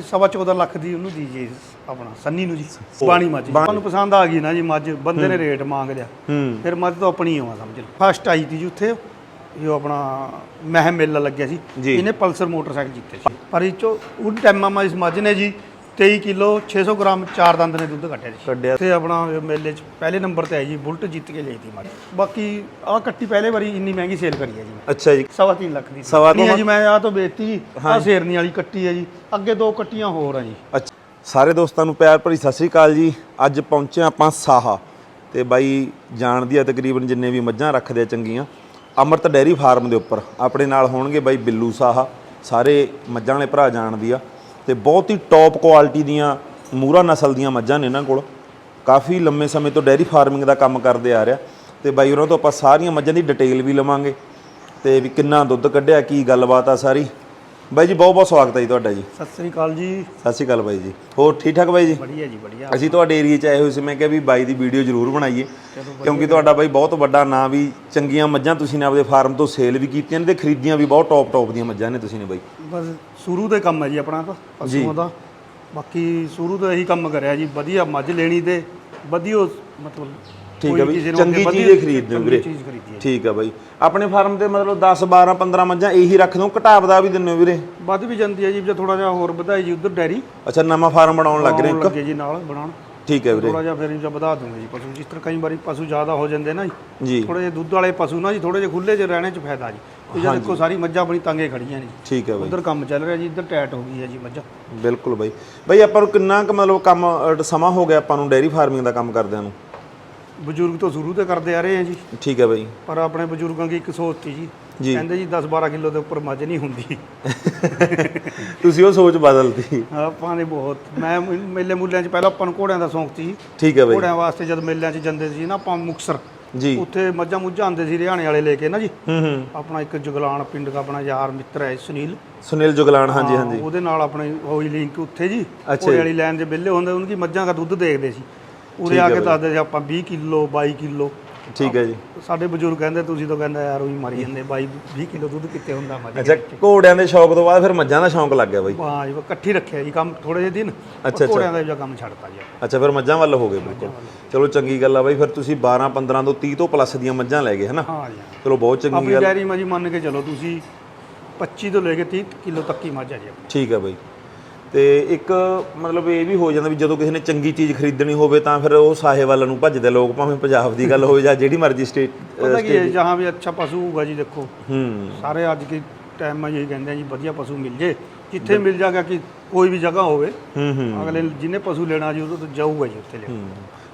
ਸਵਾ 14 ਲੱਖ ਦੀ ਉਹਨੂੰ ਦੀ ਜੀ ਆਪਣਾ ਸੰਨੀ ਨੂੰ ਜੀ ਬਾਣੀ ਮੱਝ। ਤੁਹਾਨੂੰ ਪਸੰਦ ਆ ਗਈ ਨਾ ਜੀ ਮੱਝ ਬੰਦੇ ਨੇ ਰੇਟ ਮੰਗ ਲਿਆ। ਫਿਰ ਮੱਝ ਤਾਂ ਆਪਣੀ ਹੋਆ ਸਮਝ ਲਓ। ਫਸਟ ਆਈ ਤੀ ਜੀ ਉੱਥੇ ਇਹ ਆਪਣਾ ਮਹਿਮ ਮੇਲਾ ਲੱਗਿਆ ਸੀ। ਜੀ। ਇਹਨੇ ਪਲਸਰ ਮੋਟਰਸਾਈਕਲ ਜਿੱਤੇ ਸੀ। ਪਰ ਇਹ ਚੋ ਉਹ ਟਾਈਮਾਂ ਮਾ ਇਸ ਮੱਝ ਨੇ ਜੀ 23 ਕਿਲੋ 600 ਗ੍ਰਾਮ ਚਾਰ ਦੰਦ ਨੇ ਦੁੱਧ ਕੱਢਿਆ ਜੀ। ਕੱਢਿਆ। ਤੇ ਆਪਣਾ ਮੇਲੇ 'ਚ ਪਹਿਲੇ ਨੰਬਰ ਤੇ ਆਈ ਜੀ ਬੁਲਟ ਜਿੱਤ ਕੇ ਲਈ ਤੀ ਮੱਝ ਬਾਕੀ ਆਹ ਕੱਟੀ ਪਹਿਲੇ ਵਾਰੀ ਇੰਨੀ ਮਹਿੰਗੀ ਸੇਲ ਕਰੀ ਹੈ ਜੀ। ਅੱਛਾ ਜੀ। ਸਵਾ ਤਿੰਨ ਲੱਖ ਦੀ ਸਵਾ ਤੋਂ ਜੀ ਮੈਂ ਆਹ ਤੋਂ ਵੇਚਤੀ ਜੀ। ਆਹ ਸ਼ੇਰਨੀ ਵਾਲੀ ਕੱਟੀ ਹੈ ਜੀ। ਅੱਗੇ ਦੋ ਕੱਟੀਆਂ ਹੋਰ ਆ ਜੀ। ਅੱਛਾ। ਸਾਰੇ ਦੋਸਤਾਂ ਨੂੰ ਪਿਆਰ ਭਰੀ ਸਤਿ ਸ੍ਰੀ ਅਕਾਲ ਜੀ। ਅੱਜ ਪਹੁੰਚੇ ਆਪਾਂ ਸਾਹਾ। ਤੇ ਬਾਈ ਜਾਣਦੀ ਆ ਤਕਰੀਬਨ ਜਿੰਨੇ ਵੀ ਮੱਝਾਂ ਰੱਖਦੇ ਆ ਚੰਗੀਆਂ ਅਮਰਤ ਡੈਰੀ ਫਾਰਮ ਦੇ ਉੱਪਰ। ਆਪਣੇ ਨਾਲ ਹੋਣਗੇ ਬਾਈ ਬਿੱਲੂ ਸਾਹਾ। ਸਾਰੇ ਮੱਝਾਂ ਵਾਲੇ ਭਰਾ ਜਾਣਦੀ ਆ। ਤੇ ਬਹੁਤ ਹੀ ਟੌਪ ਕੁਆਲਿਟੀ ਦੀਆਂ ਮੂਰਾ ਨਸਲ ਦੀਆਂ ਮੱਝਾਂ ਨੇ ਇਹਨਾਂ ਕੋਲ। ਕਾਫੀ ਲੰਮੇ ਸਮੇਂ ਤੋਂ ਡੈਰੀ ਫਾਰਮਿੰਗ ਦਾ ਕੰਮ ਕਰਦੇ ਆ ਰਿਹਾ। ਤੇ ਬਾਈ ਉਹਨਾਂ ਤੋਂ ਆਪਾਂ ਸਾਰੀਆਂ ਮੱਝਾਂ ਦੀ ਡਿਟੇਲ ਵੀ ਲਵਾਂਗੇ। ਤੇ ਵੀ ਕਿੰਨਾ ਦੁੱਧ ਕੱਢਿਆ ਕੀ ਗੱਲਬਾਤ ਆ ਸਾਰੀ। ਬਾਈ ਜੀ ਬਹੁਤ ਬਹੁਤ ਸਵਾਗਤ ਹੈ ਜੀ ਤੁਹਾਡਾ ਜੀ। ਸਤਿ ਸ੍ਰੀ ਅਕਾਲ ਜੀ। ਸਤਿ ਸ਼੍ਰੀ ਅਕਾਲ ਬਾਈ ਜੀ। ਹੋਰ ਠੀਕ ਠਾਕ ਬਾਈ ਜੀ? ਬੜੀਆ ਜੀ ਬੜੀਆ ਅਸੀਂ ਤੁਹਾਡੇ ਏਰੀਆ 'ਚ ਆਏ ਹੋਏ ਸੀ ਮੈਂ ਕਿਹਾ ਵੀ ਬਾਈ ਦੀ ਵੀਡੀਓ ਜ਼ਰੂਰ ਬਣਾਈਏ। ਕਿਉਂਕਿ ਤੁਹਾਡਾ ਬਾਈ ਬਹੁਤ ਵੱਡਾ ਨਾਂ ਵੀ ਚੰਗੀਆਂ ਮੱਝਾਂ ਤੁਸੀਂ ਨੇ ਆਪਦੇ ਫਾਰਮ ਤੋਂ ਸੇਲ ਵੀ ਕੀਤੀਆਂ ਨੇ ਤੇ ਖਰੀਦੀਆਂ ਵੀ ਬਹੁਤ ਟੌਪ ਟੌਪ ਦੀਆਂ ਮੱਝਾਂ ਨੇ ਤੁਸੀਂ ਨੇ ਬਾਈ। ਬਸ ਸ਼ੁਰੂ ਹੀ ਕੰਮ ਹੈ ਜੀ ਆਪਣਾ ਤਾਂ ਪਸ਼ੂਆਂ ਦਾ। ਬਾਕੀ ਸ਼ੁਰੂ ਤੋਂ ਇਹੀ ਕੰਮ ਕਰਿਆ ਜੀ ਵਧੀਆ ਮੱਝ ਲੈਣੀ ਤੇ ਵਧੀਆ ਮਤਲਬ ਠੀਕ ਹੈ ਬਈ ਚੰਗੀ ਚੀਜ਼ ਹੀ ਖਰੀਦਦੇ ਹੋ ਵੀਰੇ। ਹੈ ਠੀਕ ਹੈ ਬਾਈ। ਆਪਣੇ ਫਾਰਮ ਤੇ ਮਤਲਬ 10 12 15 ਮੱਝਾਂ ਇਹੀ ਰੱਖ ਦੋ ਘਟਾਵਦਾ ਵੀ ਦਿੰਦੇ ਹੋ ਵੀਰੇ। ਵੱਧ ਵੀ ਜਾਂਦੀ ਹੈ ਜੀ ਜੇ ਥੋੜਾ ਜਿਹਾ ਹੋਰ ਵਧਾਈ ਜੀ ਉਧਰ ਡੈਰੀ। ਅੱਛਾ ਨਵਾਂ ਫਾਰਮ ਬਣਾਉਣ ਲੱਗ ਰਹੇ ਹੋ ਇੱਕ। ਲੱਗੇ ਜੀ ਨਾਲ ਬਣਾਉਣ। ਠੀਕ ਹੈ ਵੀਰੇ। ਥੋੜਾ ਜਿਹਾ ਫਿਰ ਜਿਹਾ ਵਧਾ ਦੂੰਗੇ ਜੀ ਪਸ਼ੂ। ਜਿਸ ਤਰ੍ਹਾਂ ਕਈ ਵਾਰੀ ਪਸ਼ੂ ਜ਼ਿਆਦਾ ਹੋ ਜਾਂਦੇ ਨਾ ਜੀ। ਜੀ। ਥੋੜੇ ਜਿਹੇ ਦੁੱਧ ਵਾਲੇ ਪਸ਼ੂ ਨਾ ਜੀ ਥੋੜੇ ਜਿਹੇ ਖੁੱਲੇ ਜਿਹੇ ਰਹਿਣੇ 'ਚ ਫਾਇਦਾ ਜੀ। ਇਹ ਜਦ ਦੇਖੋ ਸਾਰੀ ਮੱਝਾਂ ਆਪਣੀ ਤੰਗੇ ਖੜੀਆਂ ਨੇ। ਠੀਕ ਹੈ ਬਾਈ। ਉਧਰ ਕੰਮ ਚੱਲ ਰਿਹਾ ਜੀ ਇੱਧਰ ਟੈਟ ਹੋ ਗਈ ਹੈ ਜੀ ਮੱਝਾਂ। ਬਿਲਕੁਲ ਬਾਈ। ਬਾਈ ਆਪਾਂ ਨੂੰ ਕਿੰਨਾ ਕੁ ਮਤਲਬ ਕੰਮ ਸਮਾਂ ਹੋ ਗਿਆ ਆਪਾਂ ਨੂੰ ਡੈਰੀ ਫਾਰਮਿੰਗ ਦਾ ਕੰਮ ਕਰਦਿਆਂ ਨੂੰ? ਬਜ਼ੁਰਗ ਤੋਂ ਸ਼ੁਰੂ ਤੋਂ ਕਰਦੇ ਆ ਰਹੇ ਆ ਜੀ। ਠੀਕ ਹੈ ਬਾਈ। ਪਰ ਆਪਣੇ ਬਜ਼ੁਰਗਾਂ ਦੀ ਇੱਕ ਸੋਚ ਸੀ ਜੀ। ਕਹਿੰਦੇ ਜੀ 10 12 ਕਿਲੋ ਦੇ ਉੱਪਰ ਮੱਝ ਨਹੀਂ ਹੁੰਦੀ। ਤੁਸੀਂ ਉਹ ਸੋਚ ਬਦਲਤੀ। ਆਪਾਂ ਨੇ ਬਹੁਤ। ਮੈਂ ਮ- ਮੇਲੇ ਮੁੱਲਿਆਂ 'ਚ ਪਹਿਲਾਂ ਆਪਾਂ ਨੂੰ ਘੋੜਿਆਂ ਦਾ ਸ਼ੌਂਕ ਸੀ। ਠੀਕ ਹੈ ਬਾਈ। ਘੋੜਿਆਂ ਵਾਸਤੇ ਜਦ ਮੇਲਿਆਂ 'ਚ ਜਾਂਦੇ ਸੀ ਨਾ ਆਪਾਂ ਮੁਕਸਰ ਜੀ। ਉੱਥੇ ਮੱਝਾਂ ਮੁੱਝਾਂ ਆਉਂਦੇ ਸੀ ਹਰਿਆਣੇ ਵਾਲੇ ਲੈ ਕੇ ਨਾ ਜੀ। ਹੂੰ ਹੂੰ। ਆਪਣਾ ਇੱਕ ਜਗਲਾਨ ਪਿੰਡ ਦਾ ਆਪਣਾ ਯਾਰ ਮਿੱਤਰ ਹੈ ਸੁਨੀਲ। ਸੁਨੀਲ ਜੁਗਲਾਨ ਹਾਂਜੀ ਹਾਂਜੀ। ਉਹਦੇ ਨਾਲ ਆਪਣੇ ਹੋਈ ਲਿੰਕ ਉੱਥੇ ਜੀ। ਜੀ। ਵਾਲੀ ਲਾਈਨ ਦੇ ਬਿੱਲੇ ਹੁੰਦੇ ਉਹਨਾਂ ਦੀ ਮੱਝਾਂ ਦਾ ਦੁੱਧ ਦੇਖਦੇ ਸੀ। ਉਰੇ ਆ ਕੇ ਦੱਸਦੇ ਸੀ ਆਪਾਂ 20 ਕਿਲੋ 22 ਕਿਲੋ। ਠੀਕ ਹੈ ਜੀ। ਸਾਡੇ ਬਜ਼ੁਰਗ ਕਹਿੰਦੇ ਤੁਸੀਂ ਤਾਂ ਕਹਿੰਦਾ ਯਾਰ ਉਹੀ ਮਰੀ ਜਾਂਦੇ 22 20 ਕਿਲੋ ਦੁੱਧ ਕਿੱਥੇ ਹੁੰਦਾ ਮੱਝ ਅੱਛਾ ਘੋੜਿਆਂ ਦੇ ਸ਼ੌਕ ਤੋਂ ਬਾਅਦ ਫਿਰ ਮੱਝਾਂ ਦਾ ਸ਼ੌਕ ਲੱਗ ਗਿਆ ਬਾਈ। ਹਾਂ ਜੀ ਇਕੱਠੀ ਰੱਖਿਆ ਜੀ ਕੰਮ ਥੋੜੇ ਜਿਹੇ ਦਿਨ ਅੱਛਾ। ਘੋੜਿਆਂ ਦਾ ਜਿਹਾ ਕੰਮ ਛੱਡਤਾ ਜੀ। ਅੱਛਾ ਫਿਰ ਮੱਝਾਂ ਵੱਲ ਹੋ ਗਏ ਬਿਲਕੁਲ। ਚਲੋ ਚੰਗੀ ਗੱਲ ਆ ਬਾਈ ਫਿਰ ਤੁਸੀਂ 12 15 ਤੋਂ 30 ਤੋਂ ਪਲੱਸ ਦੀਆਂ ਮੱਝਾਂ ਲੈ ਗਏ ਹਨਾ? ਹਾਂ ਜੀ। ਚਲੋ ਬਹੁਤ ਚੰਗੀ ਆਪਣੀ ਗੱਲ ਡੈਰੀ ਮਾ ਜੀ ਮੰਨ ਕੇ ਚਲੋ ਤੁਸੀਂ 25 ਤੋਂ ਲੈ ਕੇ 30 ਕਿਲੋ ਤੱਕ ਹੀ ਮੱਝ ਜੀ ਆਪਣੀ। ਠੀਕ ਹੈ ਬਾਈ। ਤੇ ਇੱਕ ਮਤਲਬ ਇਹ ਵੀ ਹੋ ਜਾਂਦਾ ਵੀ ਜਦੋਂ ਕਿਸੇ ਨੇ ਚੰਗੀ ਚੀਜ਼ ਖਰੀਦਣੀ ਹੋਵੇ ਤਾਂ ਫਿਰ ਉਹ ਸਾਹੇ ਵੱਲ ਨੂੰ ਭੱਜਦੇ ਲੋਕ ਭਾਵੇਂ ਪੰਜਾਬ ਦੀ ਗੱਲ ਹੋਵੇ ਜਾਂ ਜਿਹੜੀ ਮਰਜ਼ੀ ਸਟੇਟ ਪਤਾ ਕੀ ਹੈ ਜਹਾਂ ਵੀ ਅੱਛਾ ਪਸ਼ੂ ਹੋਊਗਾ ਜੀ ਦੇਖੋ। ਹੂੰ। ਸਾਰੇ ਅੱਜ ਕੇ ਟਾਈਮ ਮਾ ਇਹ ਕਹਿੰਦੇ ਆ ਜੀ ਵਧੀਆ ਪਸ਼ੂ ਮਿਲ ਜੇ। ਜਿੱਥੇ ਮਿਲ ਜਾਗਾ ਕਿ ਕੋਈ ਵੀ ਜਗ੍ਹਾ ਹੋਵੇ ਹੂੰ ਹੂੰ। ਅਗਲੇ ਜਿਹਨੇ ਪਸ਼ੂ ਲੈਣਾ ਜੀ ਉਹ ਤਾਂ ਜਾਊਗਾ ਜੀ ਉੱਥੇ ਲੈ।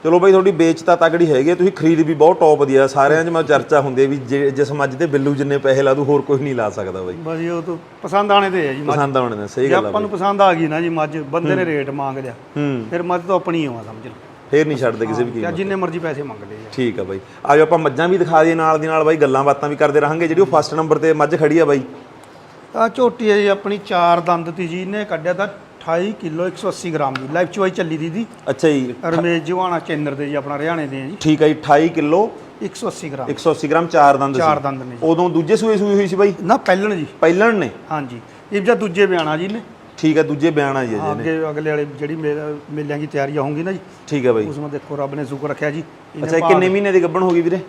ਚਲੋ ਬਾਈ ਤੁਹਾਡੀ ਵੇਚ ਤਾਂ ਤਗੜੀ ਹੈਗੀ ਹੈ, ਤੁਸੀਂ ਖਰੀਦ ਵੀ ਬਹੁਤ ਟੌਪ ਦੀ ਆ ਸਾਰਿਆਂ 'ਚ ਮੈਂ ਚਰਚਾ ਹੁੰਦੀ ਹੈ ਵੀ ਜੇ- ਜਿਸ ਮੱਝ ਤੇ ਬਿੱਲੂ ਜਿੰਨੇ ਪੈਸੇ ਲਾ ਦੂ ਹੋਰ ਕੋਈ ਨਹੀਂ ਲਾ ਸਕਦਾ ਬਾਈ। ਬਸ ਜੀ ਉਹ ਤਾਂ ਪਸੰਦ ਆਣੇ ਤੇ ਹੈ ਜੀ ਮੱਝ। ਪਸੰਦ ਆਉਣੇ ਨੇ ਸਹੀ ਜੇ ਗੱਲ ਆ ਆਪਾਂ ਨੂੰ ਪਸੰਦ ਆ ਗਈ ਨਾ ਜੀ ਮੱਝ ਬੰਦੇ ਨੇ ਰੇਟ ਮੰਗ ਲਿਆ ਹੂੰ। ਫਿਰ ਮੱਝ ਤਾਂ ਆਪਣੀ ਹੋਆ ਸਮਝ ਲਓ। ਫੇਰ ਨਹੀਂ ਛੱਡਦੇ ਕਿਸੇ ਵੀ ਜਾਂ ਕੀਮਤ ਜਿੰਨੇ ਮਰਜ਼ੀ ਪੈਸੇ ਮੰਗ ਲਏ ਜੀ ਠੀਕ ਆ ਬਾਈ। ਆਜੋ ਆਪਾਂ ਮੱਝਾਂ ਵੀ ਦਿਖਾ ਦਈਏ ਨਾਲ ਦੀ ਨਾਲ ਬਾਈ ਗੱਲਾਂ ਬਾਤਾਂ ਵੀ ਕਰਦੇ ਰਹਾਂਗੇ ਜਿਹੜੀ ਉਹ ਫਸਟ ਨੰਬਰ ਤੇ ਮੱਝ ਖੜੀ ਆ ਬਾਈ। ਆ ਝੋਟੀ ਹੈ ਜੀ ਆਪਣੀ ਚਾਰ ਦੰਦ ਤੀ ਜੀ ਇਹਨੇ ਕੱਢਿਆ ਤਾਂ 28 ਕਿਲੋ 180 ਗ੍ਰਾਮ ਦੀ। ਲਾਈਫ ਚਵਾਈ ਚੱਲੀ ਦੀ ਦੀ ਅੱਛਾ ਜੀ। ਰਮੇਸ਼ ਜਵਾਨਾ ਚੈਨਰ ਦੇ ਜੀ ਆਪਣਾ ਹਰਿਆਣੇ ਦੇ ਆ ਜੀ। ਠੀਕ ਜੀ 28 ਕਿਲੋ 180 ਗ੍ਰਾਮ। 180 ਗ੍ਰਾਮ ਚਾਰ ਦੰਦ ਚਾਰ ਸੀ ਦੰਦ ਨੇ ਉਦੋਂ ਦੂਜੇ ਸੂਏ ਸੂਈ ਹੋਈ ਸੀ ਬਾਈ? ਨਾ ਪਹਿਲਣ ਜੀ। ਪਹਿਲਣ ਨੇ? ਹਾਂਜੀ। ਇਹ ਜਾਂ ਦੂਜੇ ਬਿਆਨਾ ਜੀ ਨੇ ਠੀਕ ਆ ਦੂਜੇ ਬਿਆਨ ਆ ਜੀ ਇਹਦੇ ਅੱਗੇ ਅਗਲੇ ਵਾਲੇ ਜਿਹੜੀ ਮੇਲਾ- ਮੇਲਿਆਂ ਦੀ ਤਿਆਰੀ ਹੋਊਗੀ ਨਾ ਜੀ। ਠੀਕ ਆ ਬਾਈ। ਉਸ ਵਿੱਚ ਦੇਖੋ ਰੱਬ ਨੇ ਸ਼ੁਕਰ ਰੱਖਿਆ ਜੀ। ਅੱਛਾ ਕਿੰਨੇ ਮਹੀਨੇ ਦੀ ਗੱਭਣ ਹੋ ਗਈ ਵੀਰੇ?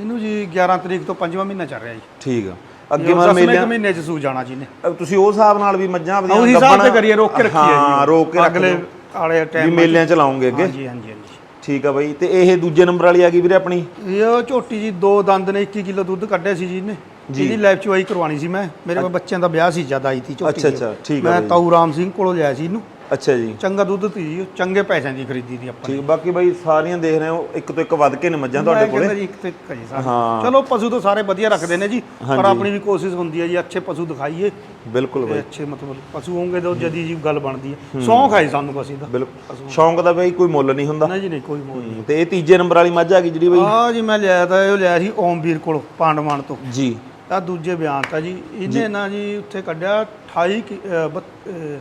ਇਹਨੂੰ ਜੀ 11 ਤਰੀਕ ਤੋਂ 5ਵਾਂ ਮਹੀਨਾ ਚੱਲ ਰਿਹਾ ਜੀ। ਠੀਕ ਆ। ਅੱਗੇ ਅੱਗੇ ਮਤਲਬ ਮੇਲੇ ਮਹੀਨੇ ਚ ਸੂ ਜਾਣਾ ਜੀ ਨੇ ਤੁਸੀਂ ਉਸ ਹਿਸਾਬ ਨਾਲ ਵੀ ਮੱਝਾਂ ਆਪਦੀਆਂ ਉਹੀ ਹਿਸਾਬ ਤੇ ਕਰੀਏ ਰੋਕ ਕੇ ਰੱਖੀਏ ਹਾਂ ਰੋਕ ਕੇ ਰੱਖ ਅਗਲੇ। ਵਾਲੇ ਵੀ ਟਾਈਮ ਮੇਲਿਆਂ ਚ ਲਾਉਂਗੇ ਅੱਗੇ। ਹਾਂਜੀ ਹਾਂਜੀ ਠੀਕ ਆ ਬਾਈ। ਤੇ ਇਹ ਦੂਜੇ ਨੰਬਰ ਵਾਲੀ ਆ ਗਈ ਵੀਰੇ ਆਪਣੀ? ਇਹ ਝੋਟੀ ਜੀ ਦੋ ਦੰਦ ਨੇ 21 ਕਿਲੋ ਦੁੱਧ ਕੱਢਿਆ ਸੀ ਜੀ ਇਹਨੇ। ਇਹਦੀ ਲਾਈਫ ਚਵਾਈ ਕਰਵਾਣੀ ਸੀ ਮੈਂ। ਮੇਰੇ ਕੋਲ ਬੱਚਿਆਂ ਦਾ ਵਿਆਹ ਸੀ ਜਦ ਆਈ ਸੀ ਝੋਟੀ ਅੱਛਾ, ਅੱਛਾ, ਠੀਕ ਆ ਮੈਂ। ਤਾਊ ਰਾਮ ਸਿੰਘ ਕੋਲੋਂ ਲਿਆ ਸੀ ਇਹਨੂੰ। ਅੱਛਾ ਜੀ। ਚੰਗਾ ਦੁੱਧ ਤੀ ਜੀ ਚੰਗੇ ਪੈਸਿਆਂ ਦੀ ਖਰੀਦੀ ਦੀ ਆਪਾਂ ਠੀਕ ਬਾਕੀ ਬਾਈ ਸਾਰੀਆਂ ਦੇਖ ਰਹੇ ਹੋ ਇੱਕ ਤੋਂ ਇੱਕ ਵੱਧ ਕੇ ਨੇ ਮੱਝਾਂ ਤੁਹਾਡੇ ਕੋਲੇ? ਜੀ ਇੱਕ ਤੇ ਇੱਕ ਹੈ ਜੀ ਸਾਰੇ ਹਾਂ। ਚਲੋ ਪਸ਼ੂ ਤਾਂ ਸਾਰੇ ਵਧੀਆ ਰੱਖਦੇ ਨੇ ਜੀ ਪਰ। ਆਪਣੀ ਵੀ ਕੋਸ਼ਿਸ਼ ਹੁੰਦੀ ਹੈ ਜੀ ਅੱਛੇ ਪਸ਼ੂ ਦਿਖਾਈਏ। ਬਿਲਕੁਲ ਬਾਈ। ਅੱਛੇ ਮਤਲਬ ਪਸ਼ੂ ਹੋਣਗੇ ਤਾਂ ਜਦੀ ਜੀ ਗੱਲ ਬਣਦੀ ਹੈ। ਸ਼ੌਂਕ ਹੈ ਸਾਨੂੰ ਬਸ ਇਹਦਾ। ਬਿਲਕੁਲ। ਸ਼ੌਂਕ ਦਾ ਬਾਈ ਕੋਈ ਮੁੱਲ ਨਹੀਂ ਹੁੰਦਾ। ਨਹੀਂ ਜੀ ਨਹੀਂ ਕੋਈ ਮੋਹ ਨਹੀਂ। ਤੇ ਇਹ ਤੀਜੇ ਨੰਬਰ ਵਾਲੀ ਮੱਝ ਆ ਗਈ ਜਿਹੜੀ ਬਾਈ? ਆ ਜੀ ਮੈਂ ਲਿਆ ਤਾਂ ਇਹ ਲਿਆ ਸੀ ਓਮਵੀਰ ਕੋਲੋਂ ਪਾਂਡਵਾਨ ਤੋਂ। ਜੀ। ਤਾਂ ਦੂਜੇ ਬਿਆਨ ਤਾਂ ਜੀ ਇਹਨੇ ਨਾ ਜੀ ਉੱਥੇ ਕੱਢਿਆ 28 ਕਿ- ਅ, ਬੱਤ- ਅ,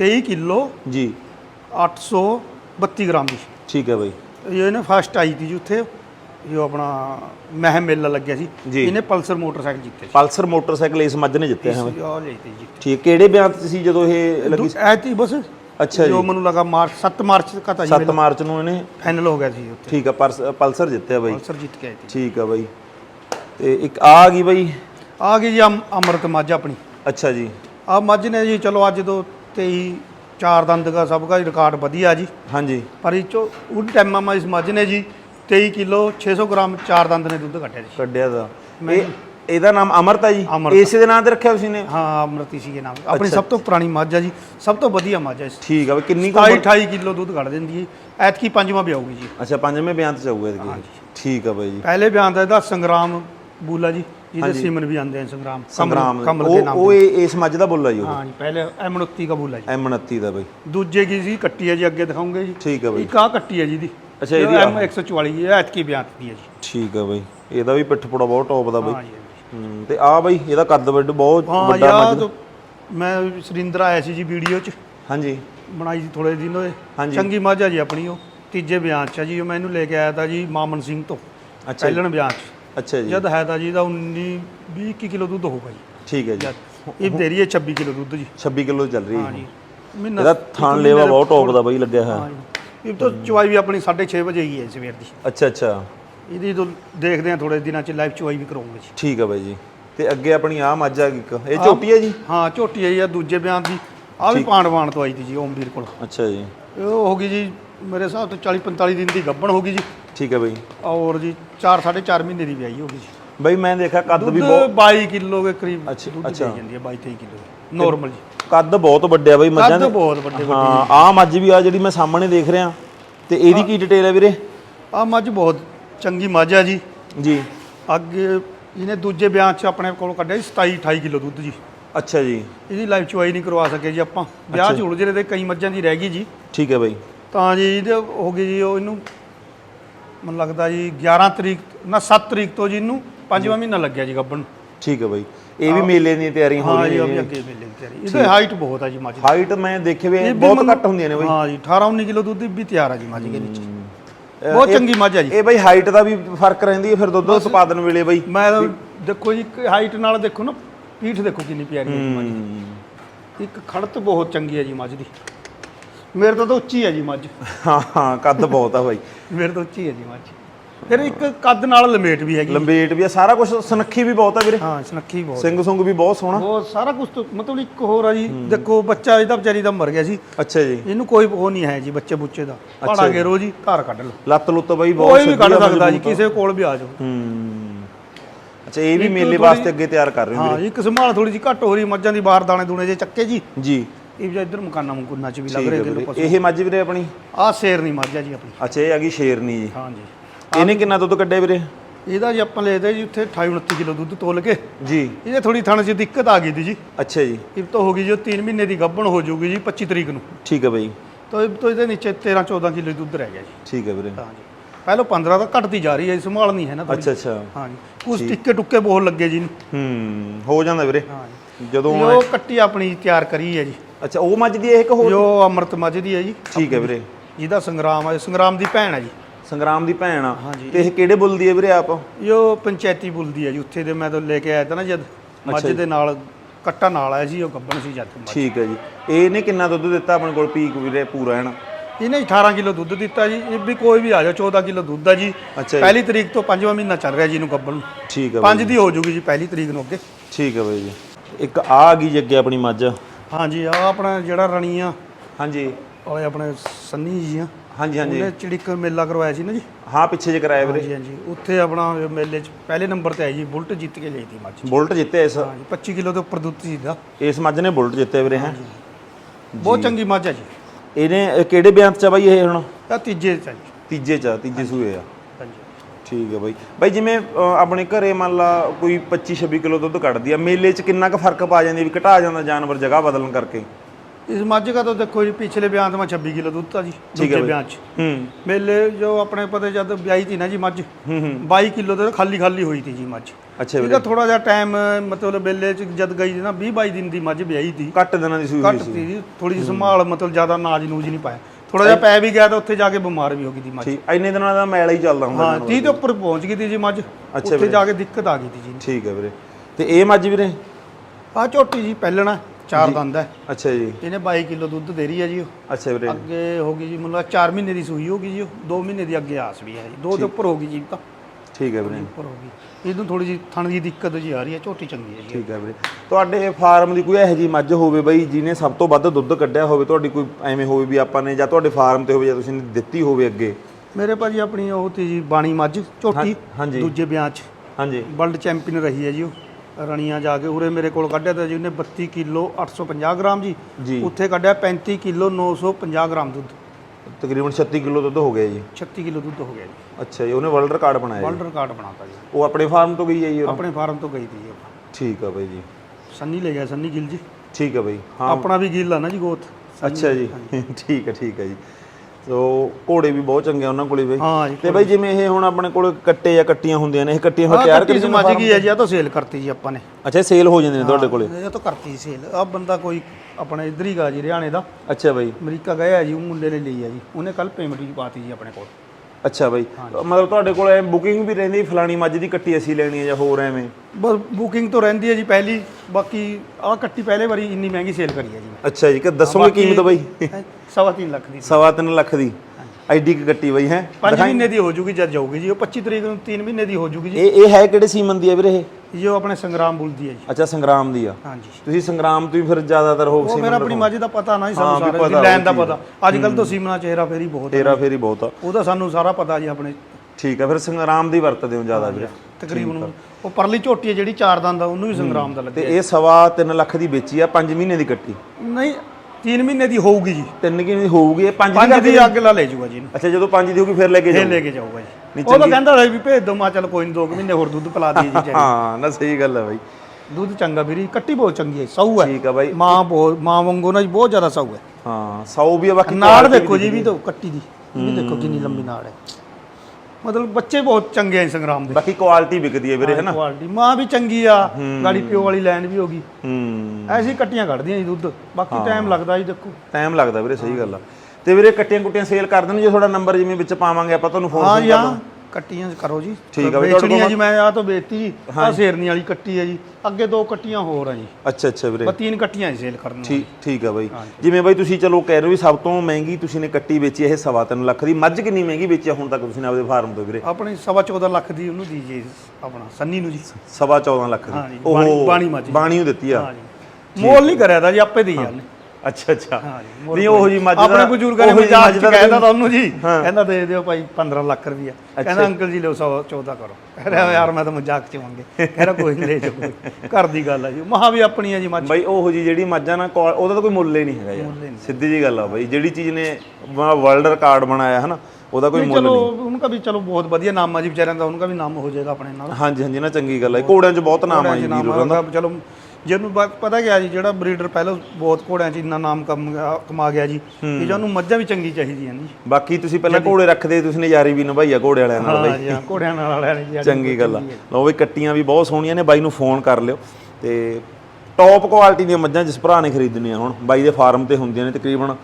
23 ਕਿਲੋ ਜੀ। 832 ਗ੍ਰਾਮ ਦੀ। ਠੀਕ ਹੈ ਬਾਈ। ਇਹ ਨਾ ਫਸਟ ਆਈ ਤੀ ਜੀ ਉੱਥੇ। ਜੋ ਆਪਣਾ ਮਹਿਮ ਮੇਲਾ ਲੱਗਿਆ ਸੀ। ਜੀ। ਇਹਨੇ ਪਲਸਰ ਮੋਟਰਸਾਈਕਲ ਜਿੱਤੇ ਸੀ। ਪਲਸਰ ਮੋਟਰਸਾਈਕਲ ਇਸ ਮੱਝ ਨੇ ਜਿੱਤਿਆ ਹੈ ਸੀ ਉਹ ਲਈ ਤੀ ਜੀ। ਠੀਕ ਕਿਹੜੇ ਬਿਆਨ ਤੇ ਸੀ ਜਦੋਂ ਇਹ ਲੱਗੀ ਦੂ- ਐਤੀ ਬਸ ਅੱਛਾ ਜੀ ਜੋ। ਮੈਨੂੰ ਲੱਗਾ ਮਾਰਚ 7 ਮਾਰਚ ਦਾ ਤਾਂ 7 ਮਾਰਚ ਨੂੰ ਇਹਨੇ ਫਾਈਨਲ ਹੋ ਗਿਆ ਸੀ ਉੱਥੇ। ਠੀਕ ਆ ਪਰਸ- ਪਲਸਰ ਜਿੱਤਿਆ ਬਾਈ। ਪਲਸਰ ਜਿੱਤ ਕੇ ਆਏ ਸੀ। ਠੀਕ ਆ ਬਾਈ। ਤੇ ਇੱਕ ਆ ਆ ਗਈ ਬਾਈ? ਆ ਗਈ ਜੀ ਅਮ- ਅੰਮ੍ਰਿਤ ਮੱਝ ਆਪਣੀ। ਅੱਛਾ ਜੀ। ਆ ਮੱਝ ਨੇ ਜੀ ਚਲੋ ਅੱਜ ਤੋਂ 23 ਚਾਰ ਦੰਦ ਦਾ ਸਭ ਦਾ ਰਿਕਾਰਡ ਵਧੀਆ ਜੀ। ਹਾਂਜੀ। ਪਰ ਇਹ ਚੋ ਉਹ ਟਾਈਮਾਂ ਮਾ ਇਸ ਮੱਝ ਨੇ ਜੀ 23 ਕਿਲੋ 600 ਗ੍ਰਾਮ ਚਾਰ ਦੰਦ ਨੇ ਦੁੱਧ ਕੱਢਿਆ ਜੀ। ਕੱਢਿਆ ਦਾ ਇਹ ਇਹਦਾ ਨਾਮ ਅਮਰਤ ਹੈ ਜੀ? ਅਮਰਤ। ਇਸੇ ਦੇ ਨਾਂ ਤੇ ਰੱਖਿਆ ਤੁਸੀਂ ਨੇ? ਹਾਂ ਅੰਮ੍ਰਿਤੀ ਸੀਗੇ ਨਾਮ। ਆਪਣੀ ਸਭ ਤੋਂ ਪੁਰਾਣੀ ਮੱਝ ਆ ਜੀ। ਸਭ ਤੋਂ ਵਧੀਆ ਮੱਝ ਆ ਇਸ ਠੀਕ ਆ ਕਿੰਨੀ ਕੁ 27 ਉਮਰ- 28 ਕਿਲੋ ਦੁੱਧ ਕੱਢ ਦਿੰਦੀ ਹੈ ਐਤਕੀ ਪੰਜਵਾਂ ਵਿਆਊਗੀ ਜੀ। ਅੱਛਾ ਪੰਜਵੇਂ ਬਿਆਨ ਤੇ ਚਾਹੂਗਾ ਇਹਦੇ ਠੀਕ ਆ ਬਾਈ ਜੀ। ਪਹਿਲੇ ਬਿਆਨ ਦਾ ਇਹਦਾ ਸੰਗਰਾਮ ਬੂਲਾ ਜੀ ਜਿਹਦੇ ਸਿਮਨ ਵੀ ਆਉਂਦੇ ਹਨ ਸੰਗਰਾਮ ਸੰਗਰਾਮ ਕਮਲ ਦੇ ਉਹ ਨਾਮ ਉਹ ਇਹ- ਇਸ ਮੱਝ ਦਾ ਬੋਲਾ ਜੀ ਉਹ। ਹਾਂ ਜੀ ਪਹਿਲੇ ਐਮਨੁੱਤੀ ਦਾ ਬੂਲਾ ਜੀ। ਐਮ 29 ਦਾ ਬਾਈ। ਦੂਜੇ ਕੀ ਸੀ? ਕੱਟੀ ਹੈ ਜੀ ਅੱਗੇ ਦਿਖਾਉਂਗੇ ਜੀ। ਠੀਕ ਆ ਬਾਈ। ਇੱਕ ਆ ਕੱਟੀ ਹੈ ਜੀ ਦੀ ਅੱਛਾ, ਇਹਦੀ ਆਹ। ਐਮ 144 ਇਹ ਐਤਕੀ ਬਿਆਨ ਦੀ ਹੈ ਜੀ। ਠੀਕ ਆ ਬਾਈ। ਇਹਦਾ ਵੀ ਪਿੱਠ ਪੁੜਾ ਬਹੁਤ ਟੌਪ ਦਾ ਬਾਈ। ਹਾਂ ਜੀ ਹਾਂ ਜੀ। ਹੂੰ ਤੇ ਆ ਬਾਈ ਇਹਦਾ ਕੱਦ ਵੱਡ ਬਹੁਤ ਹਾਂ ਵੱਡਾ ਮੱਝ। ਮੈਂ ਸਰਿੰਦਰ ਆਇਆ ਸੀ ਜੀ ਵੀਡੀਓ 'ਚ। ਹਾਂਜੀ। ਬਣਾਈ ਸੀ ਥੋੜੇ ਦਿਨ ਹੋਏ। ਚੰਗੀ ਮੱਝ ਆ ਜੀ ਆਪਣੀ ਉਹ। ਤੀਜੇ ਬਿਆਨ 'ਚ ਆ ਜੀ ਉਹ ਮੈਂ ਇਹਨੂੰ ਲੈ ਕੇ ਆਇਆ ਤਾਂ ਜੀ ਮਾਮਨ ਸਿੰਘ ਤੋਂ। ਅੱਛਾ ਜੀ। ਪਹਿਲਣ ਬਿਆਨ 'ਚ। ਅੱਛਾ ਜੀ। ਜਦ ਹੈ ਤਾਂ ਜੀ ਇਹਦਾ 19 20 ਇੱਕੀ ਕਿਲੋ ਦੁੱਧ ਹੋਊਗਾ ਜੀ। ਠੀਕ ਹੈ ਜੀ। ਜਦ ਇਹ ਦੇਰੀ ਹੈ 26 ਕਿਲੋ ਦੁੱਧ ਜੀ। 26 ਕਿਲੋ ਚੱਲ ਰਹੀ ਹਾਂ। ਹੈ ਜੀ। ਮਹੀਨਾ ਇਹਦਾ ਥਾਣ ਲੇਵਾ ਬਹੁਤ ਟੌਪ ਦਾ ਬਾਈ ਲੱਗਿਆ ਹਾਂ ਹੋਇਆ ਜੀ। ਇਹ ਤਾਂ ਚਵਾਈ ਵੀ ਆਪਣੀ 6:30 ਵਜੇ ਹੀ ਹੈ ਸਵੇਰ ਦੀ। ਅੱਛਾ ਅੱਛਾ। ਇਹਦੀ ਤੋਂ ਦੇਖਦੇ ਹਾਂ ਥੋੜੇ ਦਿਨਾਂ 'ਚ ਲਾਈਵ ਚਵਾਈ ਵੀ ਕਰਾਉਂਗੇ ਜੀ। ਠੀਕ ਆ ਬਾਈ ਜੀ। ਤੇ ਅੱਗੇ ਆਪਣੀ ਆ ਮੱਝ ਆ ਗਈ ਇੱਕ। ਇਹ ਝੋਟੀ ਹੈ ਜੀ? ਹਾਂ ਝੋਟੀ ਆਈ ਆ ਦੂਜੇ ਬਿਆਨ ਦੀ। ਆ ਵੀ ਪਾਣਵਾਨ ਤੋਂ ਆਈ ਤੀ ਜੀ ਓਮਵੀਰ ਕੋਲ। ਅੱਛਾ ਜੀ। ਇਹ ਹੋ ਗਈ ਜੀ ਮੇਰੇ ਹਿਸਾਬ ਤੋਂ 40 45 ਦਿਨ ਦੀ ਗੱਭਣ ਹੋ ਗਈ ਜੀ। ਠੀਕ ਹੈ ਬਾਈ। ਔਰ ਜੀ 4 4.5 ਮਹੀਨੇ ਦੀ ਵਿਆਹੀ ਹੋ ਗਈ ਜੀ। ਬਾਈ ਮੈਂ ਦੇਖਿਆ ਕੱਦ ਵੀ ਬਹੁਤ 22 ਕਿਲੋ ਦੇ ਕਰੀਬ ਅੱਛਾ, ਦੁੱਧ ਅੱਛਾ। ਦੇ ਜਾਂਦੀ ਹੈ 22 23 ਕਿਲੋ ਨੋਰਮਲ ਜੀ। ਕੱਦ ਬਹੁਤ ਵੱਡਿਆ ਬਾਈ ਮੱਝਾਂ ਕੱਦ ਦੇ। ਬਹੁਤ ਵੱਡੇ ਵੱਡੇ ਹਾਂ ਆ ਮੱਝ ਵੀ ਆ ਜਿਹੜੀ ਮੈਂ ਸਾਹਮਣੇ ਦੇਖ ਰਿਹਾ। ਤੇ ਇਹਦੀ ਕੀ ਡਿਟੇਲ ਹੈ ਵੀਰੇ? ਆ ਮੱਝ ਬਹੁਤ ਚੰਗੀ ਮੱਝ ਆ ਜੀ। ਜੀ। ਅੱਗੇ ਇਹਨੇ ਦੂਜੇ ਬਿਆਨ 'ਚ ਆਪਣੇ ਕੋਲ ਕੱਢਿਆ ਸੀ 27 28 ਕਿਲੋ ਦੁੱਧ ਜੀ। ਅੱਛਾ ਜੀ। ਇਹਦੀ ਲਾਈਵ ਚੁਆਈ ਨਹੀਂ ਕਰਵਾ ਸਕੇ ਜੀ ਆਪਾਂ। ਵਿਆਹ ਚ ਉਲਝੇ ਤੇ ਕਈ ਮੱਝਾਂ ਦੀ ਰਹਿ ਗਈ ਜੀ। ਠੀਕ ਹੈ ਬਾਈ। ਤਾਂ ਜੀ ਇਹਦੇ ਹੋ ਗਈ ਜੀ ਉਹ ਇਹਨੂੰ ਮੈਨੂੰ ਲੱਗਦਾ ਜੀ 11 ਤਰੀਕ ਨਾ 7 ਤਰੀਕ ਤੋਂ ਜੀ ਇਹਨੂੰ ਪੰਜਵਾਂ ਮਹੀਨਾ ਲੱਗਿਆ ਜੀ ਗੱਭਣ ਨੂੰ। ਠੀਕ ਹੈ ਬਾਈ। ਇਹ ਵੀ ਮੇਲੇ ਦੀਆਂ ਤਿਆਰੀਆਂ ਹੋ ਹਾਂ ਜੀ ਅੱਗੇ ਮੇਲੇ ਦੀ ਤਿਆਰੀ। ਇਹਦੀ ਹਾਈਟ ਬਹੁਤ ਆ ਜੀ ਮੱਝ ਦੀ। ਹਾਈਟ ਮੈਂ ਦੇਖੇ ਵੀ ਇਹ ਵੀ ਬਹੁਤ ਮੈਨੂੰ- ਘੱਟ ਹੁੰਦੀਆਂ ਨੇ ਬਾਈ। ਹਾਂ ਜੀ 18 19 ਕਿਲੋ ਦੁੱਧ ਵੀ ਤਿਆਰ ਆ ਜੀ ਮੱਝ ਦੇ ਵਿੱਚ। ਬਹੁਤ ਚੰਗੀ ਮੱਝ ਆ ਜੀ। ਇਹ ਬਾਈ ਹਾਈਟ ਦਾ ਵੀ ਫ਼ਰਕ ਰਹਿੰਦੀ ਹੈ ਫਿਰ ਦੁੱਧ ਉਤਪਾਦਨ ਵੇਲੇ ਬਾਈ। ਮੈਂ ਤਾਂ ਦੇਖੋ ਜੀ ਹਾਈਟ ਨਾਲ ਦੇਖੋ ਨਾ ਪੀਠ ਦੇਖੋ ਕਿੰਨੀ ਪਿਆਰੀ ਹੈ ਜੀ ਮੱਝ ਦੀ। ਇੱਕ ਖੜਤ ਬਹੁਤ ਚੰਗੀ ਹੈ ਜੀ ਮੱਝ ਦੀ। ਮੇਰੇ ਤੋਂ ਤਾਂ ਉੱਚੀ ਹੈ ਜੀ ਮੱਝ। ਹਾਂ ਹਾਂ ਕੱਦ ਬਹੁਤ ਆ ਬਾਈ। ਮੇਰੇ ਤੋਂ ਉੱਚੀ ਹੈ ਜੀ ਮੱਝ। ਫਿਰ ਇੱਕ ਕੱਦ ਨਾਲ ਲੰਬੇਟ ਵੀ ਹੈਗੀ। ਲੰਬੇਟ ਵੀ ਆ ਸਾਰਾ ਕੁਝ ਸੁਨੱਖੀ ਵੀ ਬਹੁਤ ਆ ਵੀਰੇ। ਹਾਂ ਸੁਨੱਖੀ ਬਹੁਤ। ਸਿੰਘ ਸੁੰਗ ਵੀ ਬਹੁਤ ਸੋਹਣਾ। ਉਹ ਸਾਰਾ ਕੁਝ ਮਤਲਬ ਇੱਕ ਹੋਰ ਆ ਜੀ। ਦੇਖੋ ਬੱਚਾ ਇਹਦਾ ਵਿਚਾਰੀ ਦਾ ਮਰ ਗਿਆ ਸੀ ਅੱਛਾ ਜੀ। ਇਹਨੂੰ ਕੋਈ ਉਹ ਨਹੀਂ ਹੈ ਜੀ ਬੱਚੇ ਬੁੱਚੇ ਦਾ। ਪਾੜਾ ਗੇਰੋ ਜੀ। ਘਰ ਕੱਢ ਲਓ। ਲੱਤ ਲੁੱਤ ਬਾਈ ਬਹੁਤ ਕੋਈ ਵੀ ਕੱਢ ਸਕਦਾ ਜੀ। ਕਿਸੇ ਕੋਲ ਵੀ ਆ ਜਾਓ। ਹੂੰ। ਅੱਛਾ ਇਹ ਵੀ ਮੇਲੇ ਵਾਸਤੇ ਅੱਗੇ ਤਿਆਰ ਕਰ ਰਹੇ ਹੋ ਹਾਂ ਜੀ ਇੱਕ ਸੰਭਾਲ ਥੋੜੀ ਜਿਹੀ ਘੱਟ ਹੋ ਰਹੀ ਮੱਝਾਂ ਦੀ ਬਾਹਰ ਦਾਣੇ ਦੂਣੇ ਜੇ ਚੱਕੇ ਜੀ। ਜੀ। ਇਹ ਵੀ ਇੱਧਰ ਮਕਾਨਾਂ ਮਕੁੰਨਾ ਚ ਵੀ ਲੱਗ ਰਹੇ ਕਿਲੋ ਪਸ਼ੂ। ਇਹ ਮੱਝ ਵੀਰੇ ਆਪਣੀ? ਆਹ ਸ਼ੇਰ ਨਹੀਂ ਮੱਝ ਆ ਜੀ ਆਪਣੀ। ਅੱਛਾ ਇਹ ਹੈਗੀ ਸ਼ੇਰਨੀ ਜੀ। ਹਾਂ ਜੀ ਇਹਨੇ ਕਿੰਨਾ ਦੁੱਧ ਕੱਢਿਆ ਵੀਰੇ? ਇਹਦਾ ਜੀ ਆਪਾਂ ਲੈਦੇ ਜੀ ਉੱਥੇ 28 29 ਕਿਲੋ ਦੁੱਧ ਤੋਲ ਕੇ। ਜੀ। ਇਹਦੇ ਥੋੜੀ ਥਣ 'ਚ ਦਿੱਕਤ ਆ ਗਈ ਤੀ ਜੀ। ਅੱਛਾ ਜੀ। ਇਹ ਤਾਂ ਹੋ ਗਈ ਜੋ 3 ਮਹੀਨੇ ਦੀ ਗੱਭਣ ਹੋ ਜਾਊਗੀ ਜੀ 25 ਤਰੀਕ ਨੂੰ। ਠੀਕ ਹੈ ਬਾਈ। ਤਾਂ ਇਹ ਤੋਂ ਇਹਦੇ ਨੀਚੇ 13 14 ਕਿਲੋ ਦੁੱਧ ਰਹਿ ਗਿਆ ਜੀ। ਠੀਕ ਹੈ ਵੀਰੇ। ਹਾਂ ਜੀ ਪਹਿਲਾਂ 15 ਤਾਂ ਘਟਦੀ ਜਾ ਰਹੀ ਹੈ ਸੰਭਾਲ ਨਹੀਂ ਹੈ ਨਾ। ਅੱਛਾ ਅੱਛਾ। ਹਾਂ ਜੀ ਕੁਝ ਟਿੱਕੇ ਟੁੱਕੇ ਬਹੁਤ ਲੱਗੇ ਜੀ। ਹੂੰ ਹੋ ਜਾਂਦਾ ਵੀਰੇ। ਹਾਂ ਜੀ ਜਦੋਂ ਜੋ ਕੱਟੀ ਆਪਣੀ ਤਿਆਰ ਕਰੀ ਹੈ ਜੀ। ਅੱਛਾ ਉਹ ਮੱਝ ਦੀ ਇਹ ਇੱਕ ਹੋਰ? ਜੋ ਅੰਮ੍ਰਿਤ ਮੱਝ ਦੀ ਹੈ ਜੀ। ਠੀਕ ਹੈ ਵੀਰੇ। ਜਿਹਦਾ ਸੰਗਰਾਮ ਹੈ ਸੰਗਰਾਮ ਦੀ ਭੈਣ ਹੈ ਜੀ। ਸੰਗਰਾਮ ਦੀ ਭੈਣ ਆ। ਹਾਂਜੀ। ਤੇ ਇਹ ਕਿਹੜੇ ਬੁੱਲ ਦੀ ਹੈ ਵੀਰੇ ਆਪ? ਜੋ ਪੰਚਾਇਤੀ ਬੁਲਦੀ ਹੈ ਜੀ ਉੱਥੇ ਦੇ ਮੈਂ ਤਾਂ ਲੈ ਕੇ ਆਇਆ ਤਾਂ ਨਾ ਜਦ। ਮੱਝ ਦੇ ਨਾਲ ਕੱਟਾ ਨਾਲ ਆਇਆ ਸੀ ਉਹ ਗੱਭਣ ਸੀ ਜਦ ਮੱਝ। ਠੀਕ ਹੈ ਜੀ। ਇਹਨੇ ਕਿੰਨਾ ਦੁੱਧ ਦਿੱਤਾ ਆਪਣੇ ਕੋਲ ਪੀਕ ਵੀਰੇ ਪੂਰਾ ਹੈ ਨਾ? ਇਹਨੇ 18 ਕਿਲੋ ਦੁੱਧ ਦਿੱਤਾ ਜੀ। ਇਹ ਵੀ ਕੋਈ ਵੀ ਆ ਜਾ 14 ਕਿਲੋ ਦੁੱਧ ਆ ਜੀ। ਅੱਛਾ ਜੀ। ਪਹਿਲੀ ਤਰੀਕ ਤੋਂ ਪੰਜਵਾਂ ਮਹੀਨਾ ਚੱਲ ਰਿਹਾ ਜੀ ਇਹਨੂੰ ਗੱਭਣ ਨੂੰ। ਠੀਕ ਹੈ ਬਾਈ ਪੰਜ ਦੀ ਹੋ ਜੂਗੀ ਜੀ ਪਹਿਲੀ ਤਰੀਕ ਨੂੰ ਅੱਗੇ। ਠੀਕ ਹੈ ਬਾਈ ਜੀ। ਇੱਕ ਆ ਆ ਗਈ ਜੀ ਅੱਗੇ ਆਪਣੀ ਮੱਝ। ਹਾਂਜੀ ਆ ਆਪਣਾ ਜਿਹੜਾ ਰਣੀ ਆ ਹਾਂਜੀ। ਵਾਲੇ ਆਪਣੇ ਸੰਨੀ ਜੀ ਆ। ਹਾਂਜੀ ਹਾਂਜੀ। ਉਹਨੇ ਚਿੜਿਕ ਮੇਲਾ ਕਰਵਾਇਆ ਸੀ ਨਾ ਜੀ? ਹਾਂ ਪਿੱਛੇ ਜੇ ਕਰਾਇਆ ਵੀਰੇ। ਹਾਂਜੀ ਹਾਂਜੀ। ਉੱਥੇ ਆਪਣਾ ਮੇਲੇ 'ਚ ਪਹਿਲੇ ਨੰਬਰ ਤੇ ਆਈ ਜੀ ਬੁਲਟ ਜਿੱਤ ਕੇ ਲਈ ਤੀ ਮੱਝ। ਬੁਲਟ ਜਿੱਤਿਆ ਇਸ। ਹਾਂਜੀ 25 ਕਿਲੋ ਦੇ ਉੱਪਰ ਦੁੱਧ ਸੀ ਦਾ ਇਸ ਮੱਝ ਨੇ ਬੁਲਟ ਜਿੱਤਿਆ ਵੀਰੇ ਹੈ। ਬਹੁਤ ਚੰਗੀ ਮੱਝ ਆ ਜੀ। ਇਹਨੇ ਇਹ ਕਿਹੜੇ ਬਿਆਨ ਚ ਆ ਬਾਈ ਇਹ ਹੁਣ? ਆ ਤੀਜੇ ਚ ਆ ਜੀ। ਤੀਜੇ ਚ ਆ, ਤੀਜੇ ਸੂਏ ਆ। ਠੀਕ ਹੈ ਬਾਈ। ਬਾਈ ਜਿਵੇਂ ਅ, ਆਪਣੇ ਘਰੇ ਮੰਨ ਲਾ ਕੋਈ 25 26 ਕਿਲੋ ਦੁੱਧ ਕੱਢਦੀ ਆ ਮੇਲੇ 'ਚ ਕਿੰਨਾ ਕੁ ਫ਼ਰਕ ਪਾ ਜਾਂਦੀ ਵੀ ਘਟਾ ਜਾਂਦਾ ਜਾਨਵਰ ਜਗ੍ਹਾ ਬਦਲਣ ਕਰਕੇ? ਇਸ ਮੱਝ ਦਾ ਤਾਂ ਦੇਖੋ ਜੀ ਪਿਛਲੇ ਬਿਆਨ ਤੋਂ ਮੈਂ 26 ਕਿਲੋ ਦੁੱਧ ਆ ਜੀ ਦੂਜੇ। ਬਿਆਨ 'ਚ। ਹੂੰ। ਮੇਲੇ ਜੋ ਆਪਣੇ ਪਤੇ ਜਦ ਵਿਆਹੀ ਤੀ ਨਾ ਜੀ ਮੱਝ ਹੂੰ ਹੂੰ। 22 ਕਿਲੋ ਤੇ ਖਾਲੀ ਖਾਲੀ ਹੋਈ ਤੀ ਜੀ ਮੱਝ। ਅੱਛਾ ਵੀਰੇ ਇਹਦਾ ਥੋੜਾ ਜਿਹਾ ਟਾਈਮ ਮਤਲਬ ਮੇਲੇ 'ਚ ਜਦ ਗਈ ਸੀ ਨਾ 20 22 ਦਿਨ ਦੀ ਮੱਝ ਵਿਆਹੀ ਤੀ। ਘੱਟ ਦਿਨਾਂ ਦੀ ਸੂਈ ਹੋਈ ਘੱਟ ਸੀ। ਤੀ ਜੀ ਥੋੜੀ ਜਿਹੀ ਸੰਭਾਲ ਮਤਲਬ ਜ਼ਿਆਦਾ ਨਾਜ ਨੂਜ ਨਹੀਂ ਪਾਇਆ। ਥੋੜਾ ਜਿਹਾ ਪੈ ਵੀ ਗਿਆ ਤਾਂ ਉੱਥੇ ਜਾ ਕੇ ਬਿਮਾਰ ਵੀ ਹੋ ਗਈ ਦੀ ਮੱਝ। ਠੀਕ ਇੰਨੇ ਦਿਨਾਂ ਦਾ ਮੈਲ ਹੀ ਚੱਲਦਾ ਹੁੰਦਾ ਹਾਂ 30 ਦੇ। ਉੱਪਰ ਪਹੁੰਚ ਗਈ ਤੀ ਜੀ ਮੱਝ। ਉੱਥੇ। ਜਾ ਕੇ ਦਿੱਕਤ ਆ ਗਈ ਤੀ ਜੀ। ਠੀਕ ਹੈ ਵੀਰੇ। ਤੇ ਇਹ ਮੱਝ ਵੀਰੇ? ਆ ਝੋਟੀ ਜੀ ਪਹਿਲਣਾ ਚਾਰ ਦੰਦ ਹੈ ਅੱਛਾ ਜੀ। ਇਹਨੇ 22 ਕਿਲੋ ਦੁੱਧ ਦੇ ਰਹੀ ਹੈ ਜੀ ਉਹ। ਅੱਛਾ ਵੀਰੇ। ਅੱਗੇ ਹੋ ਗਈ ਜੀ ਮਤਲਬ 4 ਮਹੀਨੇ ਦੀ ਸੂਈ ਹੋ ਗਈ ਜੀ ਉਹ। 2 ਮਹੀਨੇ ਦੀ ਅੱਗੇ ਆਸ ਵੀ ਹੈ ਜੀ। ਦੋ ਦੇ ਉੱਪਰ ਹੋ ਗਈ ਜੀ ਤਾਂ। ਠੀਕ ਹੈ ਵੀਰੇ। ਉੱਪਰ ਹੋ ਗਈ। ਇਹਨੂੰ ਥੋੜੀ ਜੀ ਥਣ ਦੀ ਦਿੱਕਤ ਜੀ ਆ ਰਹੀ ਹੈ ਝੋਟੀ ਚੰਗੀ ਹੈ ਜੀ ਠੀਕ ਹੈ ਵੀਰੇ। ਤੁਹਾਡੇ ਫਾਰਮ ਦੀ ਕੋਈ ਇਹੋ ਜਿਹੀ ਮੱਝ ਹੋਵੇ ਬਈ ਜਿਹਨੇ ਸਭ ਤੋਂ ਵੱਧ ਦੁੱਧ ਕੱਢਿਆ ਹੋਵੇ ਤੁਹਾਡੀ ਕੋਈ ਐਵੇਂ ਹੋਵੇ ਵੀ ਆਪਾਂ ਨੇ ਜਾਂ ਤੁਹਾਡੇ ਫਾਰਮ ਤੇ ਹੋਵੇ ਜਾਂ ਤੁਸੀਂ ਨੇ ਦਿੱਤੀ ਹੋਵੇ ਅੱਗੇ? ਮੇਰੇ ਭਾਜੀ ਆਪਣੀ ਉਹ ਤੀ ਜੀ ਬਾਣੀ ਮੱਝ ਝੋਟੀ ਹਾਂਜੀ। ਦੂਜੇ ਵਿਆਹ 'ਚ। ਹਾਂਜੀ। ਵਰਲਡ ਚੈਂਪੀਅਨ ਰਹੀ ਹੈ ਜੀ ਉਹ। ਰਣੀਆਂ ਜਾ ਕੇ ਉਰੇ ਮੇਰੇ ਕੋਲ ਕੱਢਿਆ ਤਾਂ ਜੀ ਉਹਨੇ 32 ਕਿਲੋ 850 ਗ੍ਰਾਮ ਜੀ। ਜੀ। ਉੱਥੇ ਕੱਢਿਆ 35 ਕਿਲੋ 950 ਗ੍ਰਾਮ ਦੁੱਧ। ਤਕਰੀਬਨ 36 ਕਿਲੋ ਦੁੱਧ ਹੋ ਗਿਆ ਜੀ। 36 ਕਿਲੋ ਦੁੱਧ ਹੋ ਗਿਆ ਜੀ। ਅੱਛਾ ਜੀ ਉਹਨੇ ਵਰਲਡ ਰਿਕਾਰਡ ਬਣਾਇਆ ਜੀ। ਵਰਲਡ ਰਿਕਾਰਡ ਬਣਾਤਾ ਜੀ। ਉਹ ਆਪਣੇ ਫਾਰਮ ਤੋਂ ਗਈ ਹੈ ਜੀ ਉਹ? ਆਪਣੇ ਫਾਰਮ ਤੋਂ ਗਈ ਜੀ ਆਪਾਂ ਠੀਕ ਹੈ ਬਾਈ ਜੀ। ਸੰਨੀ ਲੈ ਗਿਆ ਸੰਨੀ ਗਿੱਲ ਜੀ। ਠੀਕ ਹੈ ਬਾਈ ਹਾਂ। ਆਪਣਾ ਵੀ ਗਿੱਲ ਆ ਨਾ ਜੀ ਗੋਤ। ਅੱਛਾ ਜੀ ਠੀਕ ਹੈ ਠੀਕ ਹੈ ਜੀ। ਸੋ ਘੋੜੇ ਵੀ ਬਹੁਤ ਚੰਗੇ ਆ ਉਹਨਾਂ ਕੋਲੇ ਬਈ ਹਾਂ ਜੀ ਤੇ ਬਾਈ ਜਿਵੇਂ ਇਹ ਹੁਣ ਆਪਣੇ ਕੋਲ ਕੱਟੇ ਜਾਂ ਕੱਟੀਆਂ ਹੁੰਦੀਆਂ ਨੇ ਇਹ ਕੱਟੀਆਂ ਹੋ ਤਿਆਰ ਕਰੀ ਸਮਾਜ ਗਈ ਹੈ ਜੀ ਆ ਤਾਂ ਸੇਲ ਕਰਤੀ ਜੀ ਆਪਾਂ ਨੇ। ਅੱਛਾ ਸੇਲ ਹੋ ਜਾਂਦੇ ਨੇ ਤੁਹਾਡੇ ਕੋਲੇ? ਇਹ ਤਾਂ ਕਰਤੀ ਸੇਲ ਆ ਬੰਦਾ ਕੋਈ ਆਪਣੇ ਇੱਧਰ ਹੀ ਗਾ ਜੀ ਹਰਿਆਣੇ ਦਾ। ਅੱਛਾ ਬਾਈ। ਅਮਰੀਕਾ ਗਿਆ ਜੀ ਉਹ ਮੁੰਡੇ ਨੇ ਲਈ ਆ ਜੀ। ਉਹਨੇ ਕੱਲ ਪੇਮੈਂਟ ਵੀ ਪਾਤੀ ਜੀ ਆਪਣੇ ਕੋਲ। ਅੱਛਾ ਬਾਈ। ਮਤਲਬ ਤੁਹਾਡੇ ਕੋਲ ਐ ਬੁਕਿੰਗ ਵੀ ਰਹਿੰਦੀ ਫਲਾਣੀ ਮੱਝ ਦੀ ਕੱਟੀ ਅਸੀਂ ਲੈਣੀ ਹੈ ਜਾਂ ਹੋਰ ਐਵੇਂ? ਬਸ ਬੁਕਿੰਗ ਤੋਂ ਰਹਿੰਦੀ ਹੈ ਜੀ ਪਹਿਲੀ ਬਾਕੀ ਆਹ ਕੱਟੀ ਪਹਿਲੇ ਵਾਰੀ ਇੰਨੀ ਮਹਿੰਗੀ ਸੇਲ ਕਰੀ ਹੈ ਜੀ ਅੱਛਾ ਜੀ ਕਿ ਦੱਸੋਗੇ ਕੀਮਤ ਬਾਈ? ਮੈਂ ਸਵਾ ਤਿੰਨ ਲੱਖ ਦੀ ਸਵਾ ਤਿੰਨ ਲੱਖ ਦੀ। ਐਡੀ ਕੁ ਕੱਟੀ ਬਾਈ ਹੈ? 5 ਮਹੀਨੇ ਦੀ ਹੋ ਜੂਗੀ ਜਦ ਜਾਊਗੀ ਜੀ ਉਹ 25 ਤਰੀਕ ਨੂੰ 3 ਮਹੀਨੇ ਦੀ ਹੋ ਜੂਗੀ ਜੀ। ਇਹ ਇਹ ਹੈ ਕਿਹੜੇ ਸੀਮਨ ਦੀ ਹੈ ਵੀਰੇ ਇਹ? ਜੋ ਆਪਣੇ ਸੰਗਰਾਮ ਬੁਲਦੀ ਹੈ ਜੀ। ਅੱਛਾ ਸੰਗਰਾਮ ਦੀ ਆ। ਹਾਂਜੀ। ਤੁਸੀਂ ਸੰਗਰਾਮ ਤੋਂ ਹੀ ਫਿਰ ਜ਼ਿਆਦਾਤਰ ਹੋ ਉਹ ਮੇਰਾ ਆਪਣੀ ਮੱਝ ਦਾ ਪਤਾ ਨਾ ਸਾਨੂੰ ਸਾਰਾ ਪਤਾ ਲੈਣ ਦਾ ਪਤਾ। ਅੱਜ ਕੱਲ ਤਾਂ ਸੀਮਨਾ ਚਿਹਰਾ ਫੇਰੀ ਬਹੁਤ ਹੈ ਤੇਰਾ ਫੇਰੀ ਬਹੁਤ ਆ। ਉਹਦਾ ਸਾਨੂੰ ਸਾਰਾ ਪਤਾ ਜੀ ਆਪਣੇ। ਠੀਕ ਆ ਫਿਰ ਸੰਗਰਾਮ ਦੀ ਵਰਤਦੇ ਹੋ ਜ਼ਿਆਦਾ ਵੀਰੇ ਤਕਰੀਬਨ ਉਹ ਪਰਲੀ ਝੋਟੀ ਹੈ ਜਿਹੜੀ ਚਾਰ ਦੰਦ ਆ ਉਹਨੂੰ ਵੀ ਸੰਗਰਾਮ ਦਾ ਤੇ ਲੱਗਿਆ। ਇਹ ਸਵਾ 3 ਲੱਖ ਦੀ ਵੇਚੀ ਆ 5 ਮਹੀਨੇ ਦੀ ਕੱਟੀ। ਨਹੀਂ 3 ਮਹੀਨੇ ਦੀ ਹੋਊਗੀ ਜੀ। 3 ਮਹੀਨੇ ਦੀ ਹੋਊਗੀ ਇਹ 5 ਪੰਜ ਦੀ ਅੱਗ ਲਾ ਲੈ ਜੂਗਾ ਜੀ ਅੱਛਾ ਜਦੋਂ 5 ਦੀ ਹੋਊਗੀ ਫਿਰ ਲੈ ਕੇ ਫੇਰ ਲੈ ਕੇ ਜਾਊਗਾ ਜੀ। ਉਹ ਤਾਂ ਕਹਿੰਦਾ ਸੀ ਵੀ ਭੇਜ ਦੋ ਮਾ ਚੱਲ ਕੋਈ ਨਹੀਂ 2 ਮਹੀਨੇ ਹੋਰ ਦੁੱਧ ਪਿਲਾ ਦਈਏ ਜੀ ਚਾਹੇ। ਹਾਂ ਨਾ ਸਹੀ ਗੱਲ ਹੈ ਬਾਈ। ਦੁੱਧ ਚੰਗਾ ਵੀਰੀ ਕੱਟੀ ਬਹੁਤ ਚੰਗੀ ਹੈ ਸਹੂ ਹੈ ਠੀਕ ਆ ਬਾਈ। ਮਾਂ ਬਹੁਤ ਮਾਂ ਵਾਂਗੂ ਨਾ ਜੀ ਬਹੁਤ ਜ਼ਿਆਦਾ ਸਹੂ ਹੈ ਹਾਂ 100 ਵੀ ਆ ਬਾਕੀ ਨਾੜ ਦੇਖੋ ਜੀ ਵੀ ਤਾਂ ਕੱਟੀ ਦੀ। ਇਹ ਵੀ ਦੇਖੋ ਕਿੰਨੀ ਲੰਬੀ ਨਾੜ ਹੈ ਮਤਲਬ ਬੱਚੇ ਬਹੁਤ ਚੰਗੇ ਆ ਸੰਗਰਾਮ ਦੇ। ਬਾਕੀ ਕੁਆਲਿਟੀ ਵਿਕਦੀ ਹੈ ਵੀਰੇ ਹੈ ਨਾ ਕੁਆਲਿਟੀ ਮਾਂ ਵੀ ਚੰਗੀ ਆ ਗਾੜੀ ਪਿਓ ਵਾਲੀ ਲੈਣ ਵੀ ਹੋਗੀ ਹੂੰ। ਐਸੀ ਕੱਟੀਆਂ ਕੱਢਦੀਆਂ ਜੀ ਦੁੱਧ। ਬਾਕੀ ਟਾਈਮ ਲੱਗਦਾ ਜੀ ਦੇਖੋ। ਟਾਈਮ ਲੱਗਦਾ ਵੀਰੇ ਸਹੀ ਗੱਲ ਆ। ਤੇ ਵੀਰੇ ਕੱਟੀਆਂ ਕੁੱਟੀਆਂ ਸੇਲ ਕਰ ਦੇਣ ਜੇ ਤੁਹਾਡਾ ਨੰਬਰ ਜਿਵੇਂ ਵਿੱਚ ਪਾਵਾਂਗੇ ਆਪਾਂ ਤੁਹਾਨੂੰ ਫੋਨ ਹਾਂ ਜੀ ਹਾਂ। ਕੱਟੀਆਂ ਕਰੋ ਜੀ। ਠੀਕ ਆ ਬਈ, ਵੇਚਣੀ ਜੀ ਮੈਂ ਆ ਤਾਂ ਵੇਚਤੀ ਜੀ ਆ ਸ਼ੇਰਨੀ ਵਾਲੀ ਕੱਟੀ ਹੈ ਜੀ। ਅੱਗੇ ਦੋ ਕੱਟੀਆਂ ਹੋਰ ਆ ਜੀ। ਅੱਛਾ ਅੱਛਾ ਵੀਰੇ। ਬਸ ਤਿੰਨ ਕੱਟੀਆਂ ਸੇਲ ਕਰਨ ਠੀਕ ਠੀਕ ਆ ਬਾਈ। ਜਿਵੇਂ ਬਾਈ ਤੁਸੀਂ ਚਲੋ ਕਹਿ ਰਹੇ ਹੋ ਵੀ ਸਭ ਤੋਂ ਮਹਿੰਗੀ ਤੁਸੀਂ ਨੇ ਕੱਟੀ ਵੇਚੀ ਇਹ ਸਵਾ ਤਿੰਨ ਲੱਖ ਦੀ। ਮੱਝ ਕਿੰਨੀ ਮਹਿੰਗੀ ਵੇਚੀ ਆ ਹੁਣ ਤੱਕ ਤੁਸੀਂ ਨੇ ਆਪਦੇ ਫਾਰਮ ਤੋਂ ਵੀਰੇ? ਆਪਣੀ ਸਵਾ 14 ਲੱਖ ਦੀ ਉਹਨੂੰ ਦੀਜੇ ਆਪਣਾ ਸੰਨੀ ਨੂੰ ਜੀ। ਸਵਾ 14 ਲੱਖ ਹਾਂ ਜੀ, ਦੀ ਬਾਣੀ- ਬਾਣੀ ਮੱਝ। ਜੀ। ਬਾਣੀ ਉਹ ਦਿੱਤੀ ਆ। ਹਾਂ ਜੀ। ਮੋਲ ਨਹੀਂ ਕਰਿਆ ਤਾਂ ਜੀ ਆਪੇ ਦੀ ਜਾਂਦੇ ਅੱਛਾ ਅੱਛਾ। ਹਾਂ ਜੀ ਨਹੀਂ ਉਹ ਜੀ ਮੱਝ ਦਾ ਆਪਣੇ ਬਜ਼ੁਰਗਾਂ ਨੇ ਉਹੋ ਜਿਹੀ ਮਜ਼ਾਕ ਚ ਦਾ ਕਹਿੰਦਾ ਤਾਂ ਉਹਨੂੰ ਜੀ ਕਹਿੰਦਾ ਦੇ ਦਿਓ ਭਾਈ 15 ਲੱਖ ਰੁਪਈਆ। ਕਹਿੰਦਾ ਅੰਕਲ ਜੀ ਲਿਓ 100 14 ਕਰੋ। ਕਹਿੰਦਾ ਯਾਰ ਮੈਂ ਤਾਂ ਮਜ਼ਾਕ ਚ ਮੰਗੇ ਕਹਿੰਦਾ ਕੋਈ ਨਹੀਂ ਲੈ ਜਾਓ ਕੋਈ। ਘਰ ਦੀ ਗੱਲ ਆ ਜੀ। ਮਹਾ ਵੀ ਆਪਣੀ ਆ ਜੀ ਮੱਝ। ਬਾਈ ਉਹ ਜੀ ਜਿਹੜੀ ਮੱਝਾਂ ਨਾ ਕੁਆ- ਉਹਦਾ ਤਾਂ ਕੋਈ ਮੁੱਲ ਹੀ ਨਹੀਂ ਹੈਗਾ ਯਾਰ। ਸਿੱਧੀ ਜੀ ਗੱਲ ਆ ਬਾਈ ਜਿਹੜੀ ਚੀਜ਼ ਨੇ ਵਰਲਡ ਰਿਕਾਰਡ ਬਣਾਇਆ ਹਨਾ ਉਹਦਾ ਕੋਈ ਮੁੱਲ ਚਲੋ ਉਹਨਾਂ ਵੀ ਚਲੋ ਬਹੁਤ ਵਧੀਆ ਨਾਮ ਆ ਜੀ ਵਿਚਾਰਿਆਂ ਦਾ ਉਹਨਾਂ ਵੀ ਨਾਮ ਹੋ ਜਾਏਗਾ ਆਪਣੇ ਨਾਲ। ਹਾਂਜੀ ਹਾਂਜੀ ਨਾ ਚੰਗੀ ਗੱਲ ਹੈ ਘੋੜਿਆਂ 'ਚ ਬਹੁਤ ਨਾਮ ਆ ਜੀ ਚਲੋ ਜਿਹਨੂੰ ਬ- ਪਤਾ ਗਿਆ ਜੀ ਜਿਹੜਾ ਬਰੀਡਰ ਪਹਿਲਾਂ ਬਹੁਤ ਘੋੜਿਆਂ 'ਚ ਇੰਨਾ ਨਾਮ ਕਮ ਗਿਆ- ਕਮਾ ਗਿਆ ਜੀ ਕਿ ਜਿਹਨੂੰ ਮੱਝਾਂ ਵੀ ਚੰਗੀ ਚਾਹੀਦੀਆਂ ਨੇ ਜੀ। ਬਾਕੀ ਤੁਸੀਂ ਪਹਿਲਾਂ ਘੋੜੇ ਰੱਖਦੇ ਤੁਸੀਂ ਨਜ਼ਾਰੀ ਵੀ ਨਿਭਾਈ ਆ ਘੋੜੇ ਵਾਲਿਆਂ ਨਾਲ ਹਾਂ ਜੀ ਹਾਂ, ਘੋੜਿਆਂ ਨਾਲ ਵਾਲਿਆਂ ਨੇ ਜੀ ਅੱਜ ਚੰਗੀ ਗੱਲ ਆ। ਲਓ ਵੀ ਕੱਟੀਆਂ ਵੀ ਬਹੁਤ ਸੋਹਣੀਆਂ ਨੇ ਬਾਈ ਨੂੰ ਫੋਨ ਕਰ ਲਿਓ। ਤੇ ਟੌਪ ਕੁਆਲਿਟੀ ਦੀਆਂ ਮੱਝਾਂ ਜਿਸ ਭਰਾ ਨੇ ਖਰੀਦਣੀਆਂ ਹੁਣ ਬਾਈ ਦੇ ਫਾਰਮ ਤੇ ਹੁੰਦੀਆਂ ਨੇ ਤਕਰੀਬਨ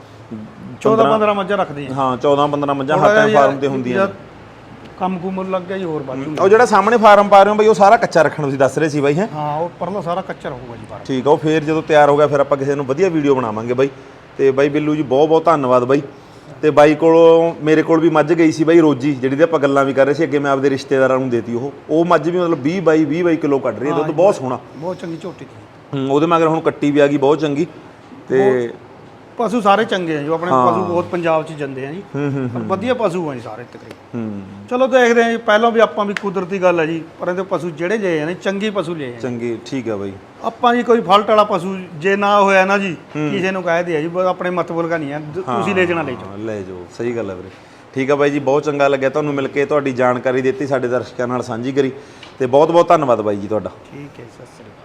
14 15 ਮੱਝਾਂ ਰੱਖਦੇ ਆ। ਹਾਂ 14 15 ਮੱਝਾਂ ਹਰ ਟਾਈਮ ਫਾਰਮ ਤੇ ਹੁੰਦੀਆਂ ਨੇ। ਕੰਮ ਕੁਮ ਲੱਗ ਗਿਆ ਜੀ ਹੋਰ ਬਾਜੂ ਉਹ ਜਿਹੜਾ ਸਾਹਮਣੇ ਫਾਰਮ ਪਾ ਰਹੇ ਹੋ ਬਾਈ ਉਹ ਸਾਰਾ ਕੱਚਾ ਰੱਖਣ ਤੁਸੀਂ ਦੱਸ ਰਹੇ ਸੀ ਬਾਈ ਹੈ? ਹਾਂ ਉਹ ਪਰਲਾ ਸਾਰਾ ਕੱਚਾ ਰਹੂਗਾ ਜੀ ਬਾਹਰ। ਠੀਕ ਆ ਉਹ ਫੇਰ ਜਦੋਂ ਤਿਆਰ ਹੋ ਗਿਆ ਫਿਰ ਆਪਾਂ ਕਿਸੇ ਨੂੰ ਵਧੀਆ ਵੀਡੀਓ ਬਣਾਵਾਂਗੇ ਬਾਈ। ਤੇ ਬਾਈ ਬਿੱਲੂ ਜੀ ਬਹੁਤ ਬਹੁਤ ਧੰਨਵਾਦ ਬਾਈ। ਤੇ ਬਾਈ ਕੋਲੋਂ ਮੇਰੇ ਕੋਲ ਵੀ ਮੱਝ ਗਈ ਸੀ ਬਾਈ ਰੋਜੀ ਜਿਹੜੀ ਤੇ ਆਪਾਂ ਗੱਲਾਂ ਵੀ ਕਰ ਰਹੇ ਸੀ ਅੱਗੇ ਮੈਂ ਆਪਦੇ ਰਿਸ਼ਤੇਦਾਰਾਂ ਨੂੰ ਦੇਤੀ ਉਹ। ਉਹ ਮੱਝ ਵੀ ਮਤਲਬ 20 ਬਾਈ 20 ਬਾਈ ਕਿਲੋ ਕੱਢ ਰਹੀ ਹੈ ਦੁੱਧ ਬਹੁਤ ਸੋਹਣਾ। ਬਹੁਤ ਚੰਗੀ ਝੋਟੀ ਦੀ ਹੂੰ, ਉਹਦੇ ਮਗਰ ਹੁਣ ਕੱਟੀ ਵੀ ਆ ਗਈ ਬਹੁਤ ਚੰਗੀ। ਤੇ ਪਸ਼ੂ ਸਾਰੇ ਚੰਗੇ ਆ ਜੋ ਆਪਣੇ ਪਸ਼ੂ ਬਹੁਤ ਪੰਜਾਬ 'ਚ ਜਾਂਦੇ ਆ ਜੀ। ਪਰ ਵਧੀਆ ਪਸ਼ੂ ਆ ਜੀ ਸਾਰੇ ਤਕਰੀਬਨ। ਚਲੋ ਦੇਖਦੇ ਆ ਜੀ ਪਹਿਲਾਂ ਵੀ ਆਪਾਂ ਵੀ ਕੁਦਰਤੀ ਗੱਲ ਹੈ ਜੀ ਪਰ ਇਹਦੇ ਪਸ਼ੂ ਜਿਹੜੇ ਲਏ ਆ ਨੇ ਚੰਗੇ ਪਸ਼ੂ ਲਏ ਆ ਚੰਗੀ ਠੀਕ ਆ ਬਾਈ। ਆਪਾਂ ਜੀ ਕੋਈ ਫਾਲਟ ਵਾਲਾ ਪਸ਼ੂ ਜੇ ਨਾ ਹੋਇਆ ਨਾ ਜੀ ਕਿਸੇ ਨੂੰ ਕਹਿ ਦਿਆ ਜੀ ਆਪਣੇ ਮਤਬਲ ਕਾ ਨਹੀਂ ਦ- ਤੁਸੀਂ ਲੈ ਜਾਣਾ ਲੈ ਜਾਓ। ਲੈ ਜਾਓ ਸਹੀ ਗੱਲ ਹੈ ਵੀਰੇ। ਠੀਕ ਆ ਬਾਈ ਜੀ ਬਹੁਤ ਚੰਗਾ ਲੱਗਿਆ ਤੁਹਾਨੂੰ ਮਿਲ ਕੇ ਤੁਹਾਡੀ ਜਾਣਕਾਰੀ ਦਿੱਤੀ ਸਾਡੇ ਦਰਸ਼ਕਾਂ ਨਾਲ ਸਾਂਝੀ ਕਰੀ ਤੇ ਬਹੁਤ ਬਹੁਤ ਧੰਨਵਾਦ ਬਾਈ ਜੀ ਤੁਹਾਡਾ। ਠੀਕ ਹੈ ਸਤਿ ਸ੍ਰੀ ਅਕਾਲ।